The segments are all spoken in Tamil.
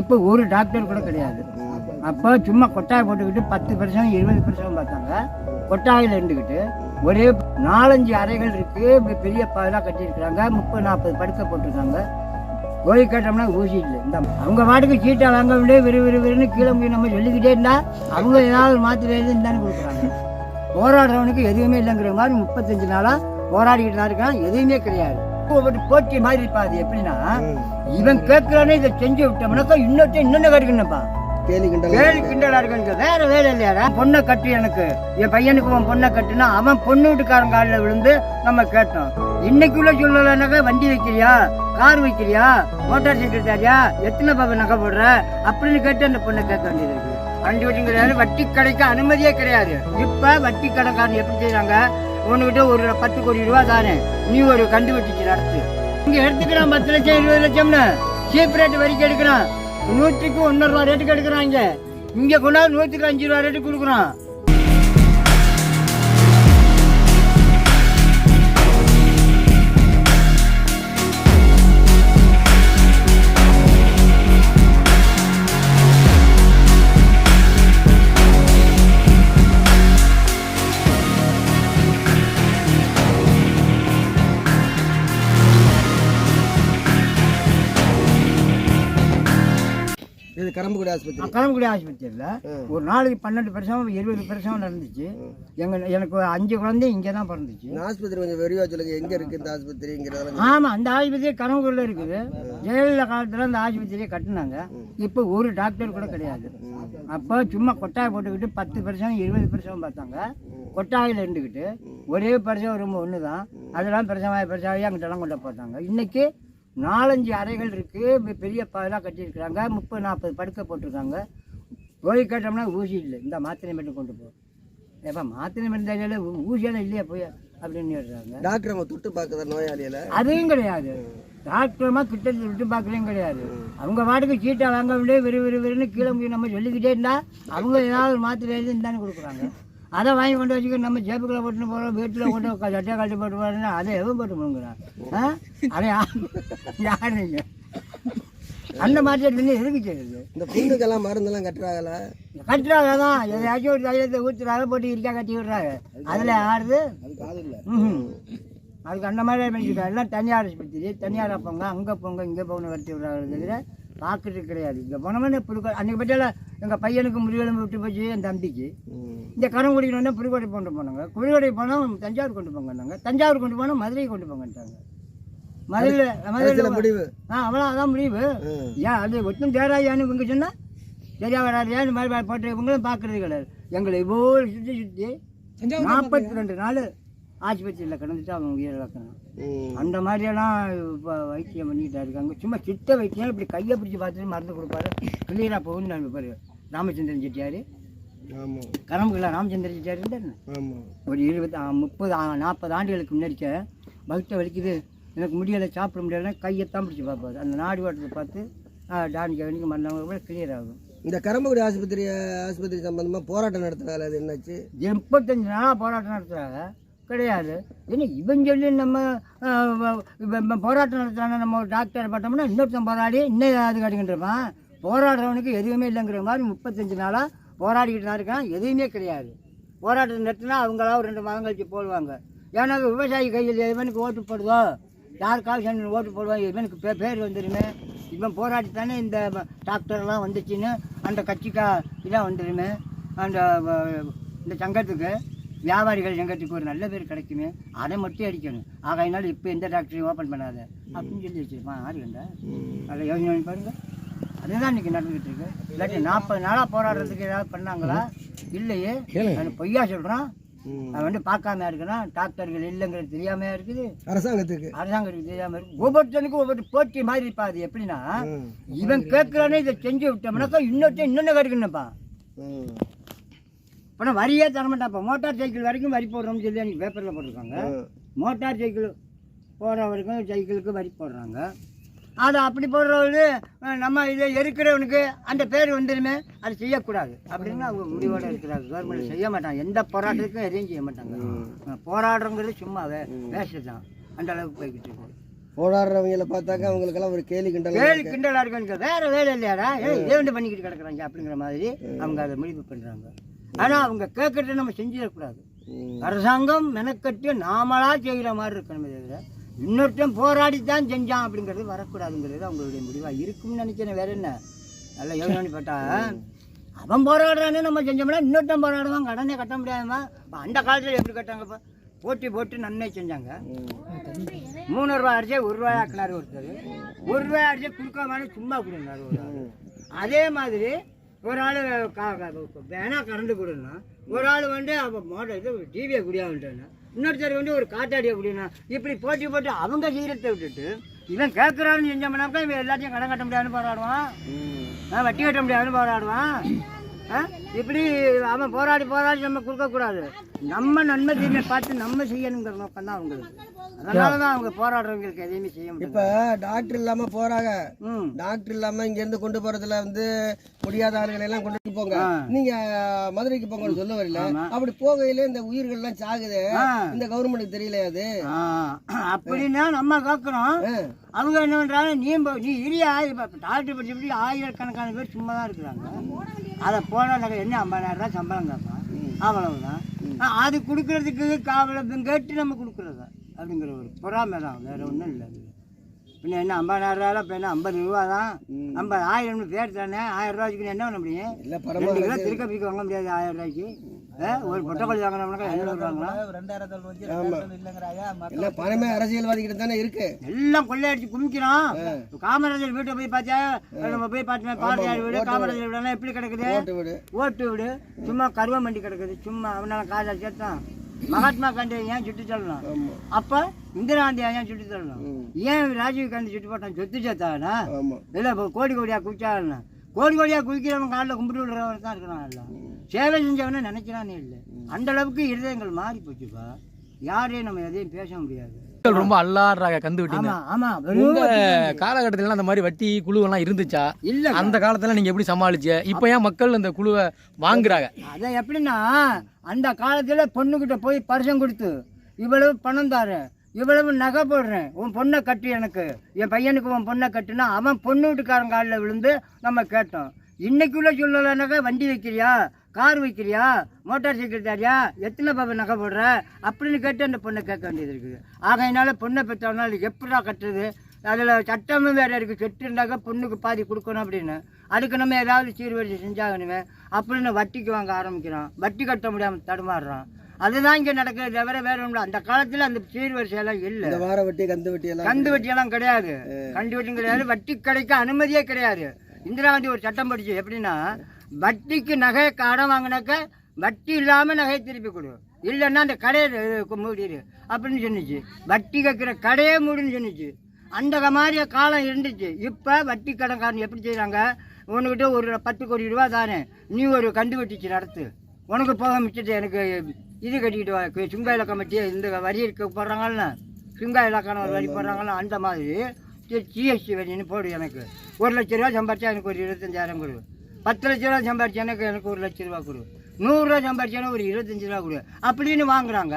இப்போ ஒரு டாக்டர் கூட கிடையாது. அப்போ சும்மா கொட்டாயை போட்டுக்கிட்டு பத்து பர்சன்ட் இருபது பர்சன்ட் பார்த்தாங்க. கொட்டாயில் இருந்துக்கிட்டு ஒரே நாலஞ்சு அறைகள் இருக்குது பெரிய பாதெல்லாம் கட்டியிருக்கிறாங்க. முப்பது நாற்பது படுக்கை போட்டிருக்காங்க. போய் கேட்டோம்னா ஊசி இல்லை. இந்த அவங்க பாட்டுக்கு சீட்டை வாங்க விட விறு விறு விறுன்னு கீழே போய் நம்ம சொல்லிக்கிட்டே இருந்தால் அவங்க ஏதாவது ஒரு மாத்திரை எழுதி கொடுக்குறாங்க. போராடுறவனுக்கு எதுவுமே இல்லைங்கிற மாதிரி முப்பத்தஞ்சு நாளாக போராடிக்கிட்டு தான் இருக்கான். எதுவுமே கிடையாது. ஒரு போட்டி மாதிரி இருப்பா அது எப்படின்னா இவன் கேட்கிறானே இதை செஞ்சு விட்டோம்னாக்கா இன்னொருத்த இன்னொன்னு கிடைக்கணும்ப்பா கேலி கிண்டல் இருக்கு வேற வேலை இல்லையாடா? பொண்ணை கட்டு எனக்கு. என் பையனுக்கு உன் பொண்ணை கட்டுனா அவன் பொண்ணு வீட்டுக்காரன் காலில் விழுந்து நம்ம கேட்டோம். இன்னைக்குள்ள சொல்லலைனாக்கா வண்டி வைக்கிறியா? கார் வைக்கிறியா? மோட்டார் சைக்கிள் தாரியா எத்தனை பாபா நகை போடுற? அப்படின்னு கேட்டு அந்த பொண்ணை கேட்க வேண்டியது இருக்கு. வண்டி வட்டி கிடையாது. வட்டி கடைக்கு அனுமதியே கிடையாது. இப்ப வட்டி கடைக்காரன் எப்படி செய்றாங்க? உன்கிட்ட ஒரு பத்து கோடி ரூபா தானே? நீ ஒரு கண்டுபிடிச்சு நடத்து. இங்க எடுத்துக்கிறான் பத்து லட்சம் இருபது லட்சம்னு. சீப் ரேட்டு வரைக்கும் எடுக்கிறான். நூற்றுக்கு ஒன்னூறு ரூபா ரேட்டுக்கு எடுக்கிறான் இங்க. இங்க கொண்டாந்து நூற்றுக்கு அஞ்சு ரூபா ரேட்டு கொடுக்குறான். இது கரம்புக்குடி ஆஸ்பத்திரி. கலம்புடி ஆஸ்பத்திரியில் ஒரு நாளைக்கு பன்னெண்டு பிரசவம் இருபது பிரசவம் நடந்துச்சு எங்க எனக்கு அஞ்சு குழந்தை இங்கே தான் பிறந்துச்சு ஆஸ்பத்திரி கொஞ்சம் விரிவா சொல்லுங்க எங்க இருக்கு இந்த ஆஸ்பத்திரிங்கிறதெல்லாம் ஆமாம் அந்த ஆஸ்பத்திரி கனவுக்குள்ள இருக்குது. ஜெயலலிதா காலத்தில் அந்த ஆஸ்பத்திரியை கட்டினாங்க. இப்போ ஒரு டாக்டர் கூட கிடையாது. அப்போ சும்மா கொட்டாயை போட்டுக்கிட்டு பத்து பிரசவம் இருபது பிரசவம் பார்த்தாங்க. கொட்டாயில் இருந்துக்கிட்டு ஒரே பிரசவம் ரொம்ப ஒன்று தான் அதெல்லாம் பிரசவம் பிரசவாகி அங்கிட்டலாம் கொண்டு போட்டாங்க இன்னைக்கு நாலஞ்சு அறைகள் இருக்கு. இப்படி பெரிய பாதெல்லாம் கட்டியிருக்கிறாங்க. முப்பது நாற்பது படுக்கை போட்டிருக்காங்க. போய் கேட்டோம்னா ஊசி இல்லை. இந்த மாத்திரை மட்டும் கொண்டு போ. ஏப்பா மாத்திரை மருந்தால ஊசியெல்லாம் இல்லையா போய்? அப்படின்னு டாக்டர் அவங்க தொட்டு பார்க்குற நோயாளியில அதுவும் கிடையாது. டாக்டர்மா கிட்ட விட்டு பார்க்கலையும் கிடையாது. அவங்க பாட்டுக்கு சீட்டை வாங்க விட விறு விறு விறுன்னு கீழே போய் நம்ம சொல்லிக்கிட்டே இருந்தா அவங்க ஏதாவது ஒரு மாத்திரை எழுதி தானே கொடுக்குறாங்க. அதை வாங்கி கொண்டு வச்சுக்க நம்ம ஜேப்புக்குள்ள போட்டுன்னு போகிறோம் வீட்டில் கொண்டு சட்டையை கழட்டி போட்டு போகிறோன்னா அதை எவன் போட்டு போங்கிறான் ஆ? அதை யார் நீங்க அந்த மாத்திரை இருந்து எதுக்கு செய்யுது இந்த புண்ணுக்கெல்லாம் மருந்தெல்லாம் கட்டுறாங்கல்ல கட்டுறாங்க தான் எதையாச்சும் ஒரு தைலத்தை ஊற்றுறாங்க போட்டு இருக்கா கட்டி விடுறாங்க. அதில் ஆறுது. அதுக்கு அந்த மாதிரி பண்ணிக்கிட்டோம் எல்லாம் தனியார் ஆஸ்பத்திரி தனியார் போங்க அங்கே போங்க இங்கே போகணும் கட்டி விடுறாங்க பார்க்கறது கிடையாது. இங்கே போனோம்னா புதுக்கோட்டை அன்றைக்கி பற்றியில் எங்கள் பையனுக்கு முறியெலும்பு விட்டு போச்சு என் தம்பிக்கு. இந்த கரங்குடிக்கு வந்து புதுக்கோட்டை கொண்டு போனாங்க. புதுக்கோட்டை போனால் தஞ்சாவூர் கொண்டு போங்கன்னாங்க தஞ்சாவூர் கொண்டு போனால் மதுரை கொண்டு போங்கன்ட்டாங்க. மதுரையில் மதுரையில் முடிவு. ஆ அவ்வளோ அதான் முடிவு. ஏன் அது ஒட்டும் தேராயான்னு இவங்க சொன்னா சரியா வராது இந்த மாதிரி போட்டு இவங்களும் பார்க்கறது கிடையாது. எங்களை இவ்வளோ சுற்றி சுற்றி நாற்பத்தி ரெண்டு நாள் ஆஸ்பத்திரியில் கிடந்துட்டு அவங்க உயிரிழக்கணும் ம். அந்த மாதிரியெல்லாம் இப்போ வைத்தியம் பண்ணிக்கிட்டா இருக்காங்க. சும்மா சித்த வைத்தியம் இப்படி கையை பிடிச்சி பார்த்துட்டு மருந்து கொடுப்பாரு. கிளியராக போகுன்னு நான் பாரு. ராமச்சந்திரன் செட்டியார். கரம்புல ராமச்சந்திரன் செட்டியார் இருந்தாரு ஒரு இருபது ஆ, முப்பது நாற்பது ஆண்டுகளுக்கு முன்னாடிக்க வகுத்த வலிக்குது. எனக்கு முடியலை சாப்பிட முடியலை கையத்தான் பிடிச்சி பார்ப்பாரு. அந்த நாடி ஓட்டத்தை பார்த்து டானிக்க வேண்டிய மருந்தவங்க கிளியர் ஆகும். இந்த கரம்புக்குடி ஆஸ்பத்திரி ஆஸ்பத்திரி சம்பந்தமா போராட்டம் நடத்தினால அது என்னாச்சு? எண்பத்தஞ்சு நாளாக போராட்டம் நடத்துகிறாங்க கிடையாது. ஏன்னா இவன் சொல்லி நம்ம போராட்டம் நடத்துறாங்க நம்ம ஒரு டாக்டர் பார்த்தோம்னா இன்னொருத்தன் போராடி இன்னும் அது கிடைக்கின்றப்பான் போராடுறவனுக்கு எதுவுமே இல்லைங்கிற மாதிரி முப்பத்தஞ்சு நாளாக போராடிக்கிட்டு தான் இருக்கான். எதுவுமே கிடையாது. போராட்டம் நடத்தினா அவங்களா ஒரு ரெண்டு மாதம் கழிச்சு போடுவாங்க. ஏன்னா விவசாயி கையில் இவனுக்கு ஓட்டு போடுதோ யாருக்காவது சென்று ஓட்டு போடுவாங்க இவனுக்கு பே பேர் வந்துடுமே இவன் போராடி தானே இந்த டாக்டர்லாம் வந்துச்சுன்னு அந்த கட்சிக்கா இதாக வந்துடுமே அந்த இந்த சங்கத்துக்கு. வியாபாரிகள் சங்கத்துக்கு ஒரு நல்ல பேர் கிடைக்குமே அதை மட்டும் அடிக்கணும். ஆகையினால இப்போ எந்த டாக்டரையும் ஓப்பன் பண்ணாத. அப்படின்னு சொல்லி வச்சிருப்பான். யாரு கண்டா. அதை யோசனை பாருங்க. அதுதான் இன்னைக்கு நடந்துகிட்டு இருக்கு. இல்லாட்டி நாற்பது நாளாக போராடுறதுக்கு ஏதாவது பண்ணாங்களா? இல்லையே. நான் பொய்யா சொல்கிறான். அவன் வந்து பார்க்காம இருக்கிறான். டாக்டர்கள் இல்லைங்கிறது தெரியாமையா இருக்குது. அரசாங்கத்துக்கு. அரசாங்கத்துக்கு தெரியாம இருக்கு. ஒவ்வொருத்தனுக்கும் ஒவ்வொரு போட்டி மாதிரி இருப்பா அது. எப்படின்னா. இவன் கேட்கிறானே இதை செஞ்சு விட்டோம்னாக்கா இன்னொருத்தன் இன்னொன்னு கிடைக்கணும்ப்பா. ம். இப்போ வரியே தர மாட்டாப்பா மோட்டார் சைக்கிள் வரைக்கும் வரி போடுறோம்னு சொல்லி அன்றைக்கி பேப்பரில் போட்டிருக்காங்க. மோட்டார் சைக்கிள் போகிற வரைக்கும் சைக்கிளுக்கு வரி போடுறாங்க. அது அப்படி போடுறவரு நம்ம இதை எரிக்கிறவனுக்கு அந்த பேர் வந்துடுமே அது செய்யக்கூடாது. அப்படின்னு அவங்க முடிவோடு இருக்கிறாங்க. கவர்மெண்ட் செய்ய மாட்டாங்க. எந்த போராட்டத்துக்கும் எதையும் செய்ய மாட்டாங்க. அஹ், போராடுறோங்கிறது சும்மா வே வேஸ்ட்டு தான் அந்த அளவுக்கு போய்கிட்டு இருக்கு. போராடுறவங்கள பார்த்தாக்கா அவங்களுக்கெல்லாம் ஒரு கேலி கிண்டல் வேலி கிண்டலா இருக்கு வேற வேலை இல்லையாடா? ஏய், இதே பண்ணிக்கிட்டு கிடக்குறாங்க அப்படிங்கிற மாதிரி அவங்க அதை முடிவு பண்றாங்க. ஆனா அவங்க கேட்கறத நம்ம செஞ்சிடக்கூடாது அரசாங்கம் மெனக்கட்டு நாமளா செய்கிற மாதிரி இருக்கணுமே தவிர இன்னொருத்தன் போராடி தான் செஞ்சான் அப்படிங்கிறது வரக்கூடாதுங்கிறது அவங்களுடைய முடிவா இருக்கும்னு நினைக்கிறேன். வேற என்ன? நல்லா யோசனை பட்டா அவன் போராடுறானே நம்ம செஞ்சோம்னா இன்னொருத்தன் போராடுவான். கடனே கட்ட முடியாதுமா? இப்ப அந்த காலத்துல எப்படி கட்டாங்கப்பா போட்டி போட்டு நன்மை செஞ்சாங்க. மூணு ரூபாய் அரிசியை ஒரு ரூபாய் ஆக்கினாரு ஒருத்தர். ஒரு ரூபாய் அரிசியை கொடுக்காம சும்மா ஆள். அதே மாதிரி ஒரு ஆள் வேணா கரண்ட் கொடுனா ஒரு ஆள் வந்து அப்போ மோட்டர் இது டிவியை குடியாவிட்டானா இன்னொருத்தர் வந்து ஒரு காத்தாடி அப்படின்னா இப்படி போட்டி போட்டு அவங்க சீரத்தை விட்டுட்டு இவன் கேட்குறான்னு செஞ்சோம்னாக்கா இவன் எல்லாத்தையும் கடன் கட்ட முடியாதுன்னு போராடுவான் ஆ, வட்டி கட்ட முடியாதுன்னு போராடுவான்? இப்படி அவன் போராடி போராடி நம்ம கொடுக்கக்கூடாது. நம்ம நன்மை தீமை பார்த்து நம்ம செய்யணுங்கிற நோக்கம் தான் அவங்களுக்கு. அதனால தான் அவங்க போராடுறவங்களுக்கு எதையுமே செய்ய முடியும் இப்ப டாக்டர் இல்லாம போறாங்க. ம். டாக்டர் இல்லாம இங்க இருந்து கொண்டு போறதுல வந்து முடியாத ஆளுகளை எல்லாம் கொண்டு போங்க. நீங்க மதுரைக்கு போங்கன்னு சொல்ல வரல. அப்படி போகையில இந்த உயிர்கள் எல்லாம் சாகுது. இந்த கவர்மெண்ட்டுக்கு தெரியல அது? அப்படின்னா நம்ம கேட்குறோம் அவங்க என்ன பண்றாங்க நீ நீ இரியா இப்போ டாக்டர் படிச்சபடி ஆயிரக்கணக்கான பேர் சும்மா தான் இருக்கிறாங்க. அதை போனால் என்ன ஐம்பதாயிரம் ரூபாய் சம்பளம் கேட்பான் அவ்வளவுதான். அது கொடுக்கறதுக்கு காவலை கேட்டு நம்ம கொடுக்குறது? அப்படிங்கிற ஒரு பொறாமை தான் வேற ஒன்றும் இல்லை. அது பின்ன என்ன ஐம்பதாயிரம் ரூபாய் இப்போ என்ன ஐம்பது ரூபா தான் ஐம்பது ஆயிரம்னு பேர் தானே? ஆயிரம் ரூபாய்க்கு என்ன பண்ண முடியும்? ரெண்டு கிலோ திருக்கப்பிக்கு வாங்க முடியாது ஆயிரம் ரூபாய்க்கு. ஒரு பொட்டக்கோழி வாங்கினோம்னாக்கா எழுநூறு வாங்கலாம் இல்ல பணமே அரசியல்வாதி கிட்ட தானே இருக்கு. எல்லாம் கொள்ளையடிச்சு குமிக்கிறான். காமராஜர் வீட்டை போய் பார்த்தா நம்ம போய் பார்த்தோம் பாரதியார் வீடு காமராஜர் வீடெல்லாம் எப்படி கிடக்குது? ஓட்டு வீடு. வீடு. சும்மா கருவ மண்டி கிடக்குது. சும்மா அவனால காசா சேர்த்தான். மகாத்மா காந்தி ஏன் சுட்டு ஆமா. அப்ப இந்திரா காந்தி ஏன் சுட்டு ஏன் ராஜீவ் காந்தி சுட்டு போட்டான்? சொத்து சேர்த்தானா? இல்லை கோடி கோடியா குவிச்சாருன்னா கோடி கோடியா குவிக்கிறவன் காலில் கும்பிட்டு விடுறவன் தான் இருக்கிறான் எல்லாம் சேவை செஞ்சவனே நினைக்கிறானே இல்லை. அந்த அளவுக்கு இருதயங்கள் மாறி போச்சுப்பா. யாரையும் நம்ம எதையும் பேச முடியாது. மக்கள் ரொம்ப அல்லாடுறாங்க கந்து விட்டீங்க ஆமா உங்க காலகட்டத்துல அந்த மாதிரி வட்டி குழுவெல்லாம் இருந்துச்சா? இல்ல. அந்த காலத்துல நீங்க எப்படி சமாளிச்ச? இப்ப ஏன் மக்கள் இந்த குழுவை வாங்குறாங்க? அதை எப்படின்னா அந்த காலத்துல பொண்ணுகிட்ட போய் பரிசம் கொடுத்து இவ்வளவு பணம் தரேன். இவ்வளவு நகை போடுறேன். உன் பொண்ணை கட்டு எனக்கு. என் பையனுக்கு உன் பொண்ணை கட்டுனா அவன் பொண்ணு வீட்டுக்காரன் காலில் விழுந்து நம்ம கேட்டோம். இன்னைக்குள்ளே சொல்லலைனாக்கா வண்டி வைக்கிறியா? கார் வைக்கிறியா? மோட்டார் சைக்கிள் தாரியா எத்தனை பாபா நகை போடுற? அப்படின்னு கேட்டு அந்த பொண்ணை கேட்க வேண்டியது இருக்குது. ஆகையினால பொண்ணை பெற்றவனால எப்படா கட்டுறது? அதில் சட்டமும் வேற இருக்குது செட்டு இருந்தாக்கா பொண்ணுக்கு பாதி கொடுக்கணும் அப்படின்னு. அதுக்கு நம்ம ஏதாவது சீர்வரிசை செஞ்சாகணுமே. அப்படின்னு வட்டிக்கு வாங்க ஆரம்பிக்கிறான். வட்டி கட்ட முடியாமல் தடுமாறுறோம் அதுதான் இங்கே நடக்கிறது தவிர வேற ஒன்றும். அந்த காலத்தில் அந்த சீர்வரிசையெல்லாம் இல்லை. இந்த வார வட்டி கந்து வட்டி எல்லாம் கந்து வட்டியெல்லாம் கிடையாது. கந்து வட்டியும் கிடையாது. வட்டி கடைக்கு அனுமதியே கிடையாது. இந்திரா காந்தி ஒரு சட்டம் படிச்சு எப்படின்னா வட்டிக்கு நகை கடன் வாங்கினாக்க வட்டி இல்லாமல் நகையை திருப்பி கொடு. இல்லைன்னா அந்த கடையை மூடிடு. அப்படின்னு சொன்னிச்சு. வட்டி கேட்குற கடையே மூடுன்னு சொன்னிச்சு. அந்த மாதிரி காலம் இருந்துச்சு. இப்போ வட்டி கடன்காரன் எப்படி செய்கிறாங்க உனக்கிட்ட ஒரு பத்து கோடி ரூபா தானே. நீ ஒரு கண்டு வெட்டிச்சு நடத்து. உனக்கு போக மிச்சத்தை எனக்கு இது கட்டிக்கிட்டு சுங்க இலக்கம் வச்சு இந்த வரி இருக்க போடுறாங்கல்ல. சுங்க இலக்கான ஒரு வரி போடுறாங்கல்ல அந்த மாதிரி. ஜிஎஸ்டி வரின்னு போடு எனக்கு. ஒரு லட்ச ரூபா சம்பாரிச்சா எனக்கு ஒரு இருபத்தஞ்சாயிரம் கொடு. பத்து லட்ச ரூபா சம்பாரிச்சா எனக்கு எனக்கு ஒரு லட்ச ரூபா கொடு. நூறுரூவா சம்பாரிச்சானா ஒரு இருபத்தஞ்சு ரூபா கொடு. அப்படின்னு வாங்குறாங்க.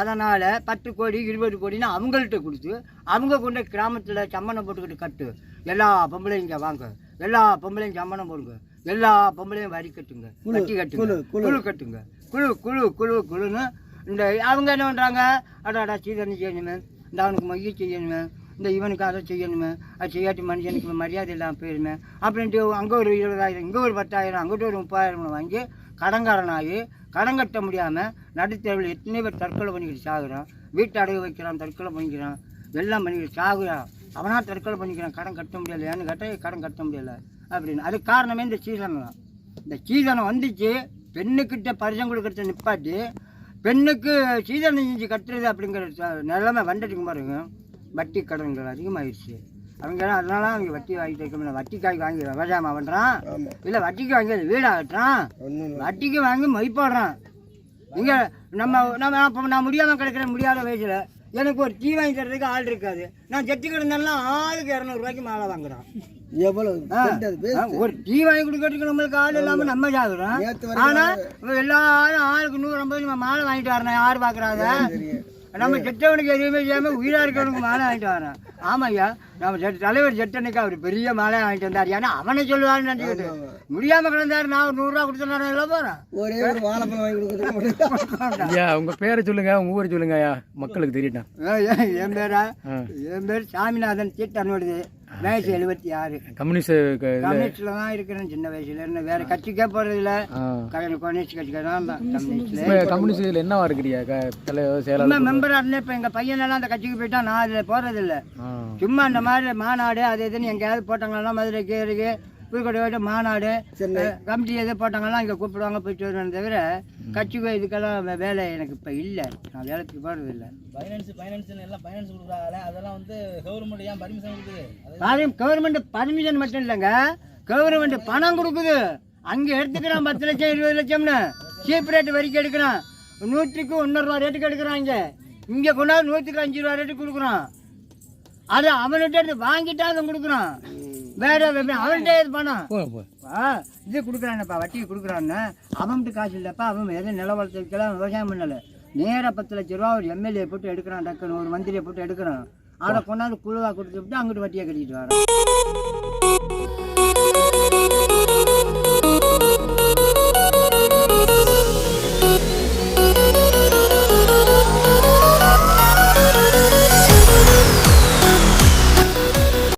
அதனால் பத்து கோடி இருபது கோடின்னு அவங்கள்ட்ட கொடுத்து அவங்க கொண்டு கிராமத்தில் சம்மணம் போட்டுக்கிட்டு கட்டு. எல்லா பொம்பளையும் இங்கே வாங்க. எல்லா பொம்பளையும் சம்மணம் போடுங்க. எல்லா பொம்பளையும் வரி கட்டுங்க. வட்டி கட்டுங்க. குழு கட்டுங்க. குழு குழு குழு குழுன்னு இந்த அவங்க என்ன பண்ணுறாங்க அடாடா சீதனை செய்யணுமே. இந்த அவனுக்கு மைய செய்யணுமே. இந்த இவனுக்கு அதை செய்யணுமே. அது செய்யாட்டி மனுஷனுக்கு மரியாதை இல்லாமல் போயிருமே. அப்படின்ட்டு அங்கே ஒரு இருபதாயிரம் இங்கே ஒரு பத்தாயிரம் அங்கிட்ட ஒரு முப்பதாயிரம் வாங்கி கடங்காரனாகி கடன் கட்ட முடியாமல் நடுத்தேர்வில் எத்தனை பேர் தற்கொலை பண்ணிக்கிட்டு சாகுறான்? வீட்டை அடகு வைக்கிறான் தற்கொலை பண்ணிக்கிறான் எல்லாம் பண்ணிக்கிட்டு சாகுறான். அவனாக தற்கொலை பண்ணிக்கிறான் கடன் கட்ட முடியல. ஏன்னு கேட்டால் கடன் கட்ட முடியல. அப்படின்னு. அதுக்கு காரணமே இந்த சீசன் தான் இந்த சீதனம் வந்துச்சு பெண்ணுக்கிட்ட பரிசம் கொடுக்கறத நிப்பாட்டி பெண்ணுக்கு சீதனம் செஞ்சு கட்டுறது அப்படிங்கிற நிலைமை வந்துட்டுக்கு பாருங்க. வட்டி கடன்கள் அதிகமாகிடுச்சு அவங்க அதனால அவங்க வட்டி வாங்கிட்டு இருக்க முடியல. வட்டிக்காய் வாங்கி விவசாயம் பண்ணுறான் இல்லை வட்டிக்கு வாங்கி அது வீடு இல்ல. வட்டிக்கு வாங்கி மொய்ப்பாடுறான் இங்கே நம்ம நம்ம அப்போ நான் முடியாமல் கிடக்கிற முடியாத வயசில். எனக்கு ஒரு டீ வாங்கி தரதுக்கு ஆள் இருக்காது. நான் செட்டு கிடந்தாலும் ஆளுக்கு இரநூறுவாய்க்கு மாலை வாங்குறான். எவ்வளவு ஒரு டீ வாங்கி கொடுக்கறதுக்கு நம்மளுக்கு ஆள் இல்லாம நம்ம வரைக்கும் ஆனா எல்லாரும் ஆளுக்கு நூறு ஐம்பது நம்ம மாலை வாங்கிட்டு வரணும் யாரு பாக்குறாங்க. நம்ம செத்தவனுக்கு எதுவுமே செய்யாம உயிரா இருக்கவனுக்கு மாலை வாங்கிட்டு வரேன் ஆமா ஐயா. நம்ம தலைவர் செட்டனுக்கு அவர் பெரிய மாலை வாங்கிட்டு வந்தார். ஏன்னா அவனை சொல்லுவான்னு நினைச்சுக்கிட்டு. முடியாம கிடந்தாரு. நான் ஒரு நூறுரூவா கொடுத்தேன் எல்லாம் போறேன்? ஒரே ஒரு வாழைப்பழம் வாங்கி கொடுக்குறது மட்டும் ஐயா உங்க பேரை சொல்லுங்க. உங்க ஊரை சொல்லுங்க ஐயா. மக்களுக்கு தெரியட்டும் என் பேரா. என் பேர் சாமிநாதன் சீட்டனோடது வயசு எழுபத்தி ஆறு. கம்யூனிஸ்ட் கம்யூனிஸ்ட்ல தான் இருக்கிறேன் சின்ன வயசுல இருந்து. வேற கட்சிக்கே போறது இல்ல ஆ. கம்யூனிஸ்ட் கம்யூனிஸ்ட் கட்சிக்கு தான் கம்யூனிஸ்ட்ல. இப்ப கம்யூனிஸ்ட் இதுல என்னவா இருக்கிறீங்க? க- தலைவர் செயலாளர் மெம்பரா இருந்தேன் இப்ப எங்க பையனெல்லாம் அந்த கட்சிக்கு போயிட்டா நான் அதுல போறது இல்ல. சும்மா இந்த மாதிரி மாநாடு அது இதுன்னு எங்கேயாவது போட்டாங்கன்னா மதுரைக்கு இருக்கு புதுக்கோட்டை போயிட்டு மாநாடு கமிட்டி எது போட்டாங்கன்னா இங்கே கூப்பிடுவாங்க போயிட்டு வருவேன் தவிர கட்சிக்கு இதுக்கெல்லாம் வே- வேலை எனக்கு இப்போ இல்லை. நான் வேலைக்கு போகிறது இல்லை. ஃபைனான்ஸ் ஃபைனான்ஸ் எல்லாம் ஃபைனான்ஸ் கொடுக்குறாங்களே அதெல்லாம் வந்து கவர்மெண்ட் ஏன் பர்மிஷன் கொடுக்குது? பாருங்க கவர்மெண்ட் பர்மிஷன் மட்டும் இல்லைங்க. கவர்மெண்ட் பணம் கொடுக்குது. அங்கே எடுத்துக்கிறான் பத்து லட்சம் இருபது லட்சம்னு. சீப் ரேட் வரைக்கும் எடுக்கிறான். நூற்றுக்கு ஒன்றரை ரூபா ரேட்டுக்கு எடுக்கிறான் இங்கே. இங்கே கொண்டாந்து நூற்றுக்கு அஞ்சு ரூபா ரேட்டுக்கு கொடுக்குறான். அது அவன்கிட்ட வாங்கிட்டா அவன் கொடுக்குறான். வேற அவன்கிட்ட இது பணம் இது கொடுக்குறானப்பா வட்டி கொடுக்குறான்னு. அவன்கிட்ட காசு இல்லைப்பா அவன் எதுவும் நில வளர்த்துக்கலாம் விவசாயம் பண்ணல. நேராக பத்து லட்ச ரூபா ஒரு எம்எல்ஏ போட்டு எடுக்கிறான் டக்குன்னு ஒரு மந்திரியை போட்டு எடுக்கிறான். அதை கொண்டாந்து குழுவாக கொடுத்துட்டு அங்கிட்டு வட்டியை கட்டிட்டு வரான்.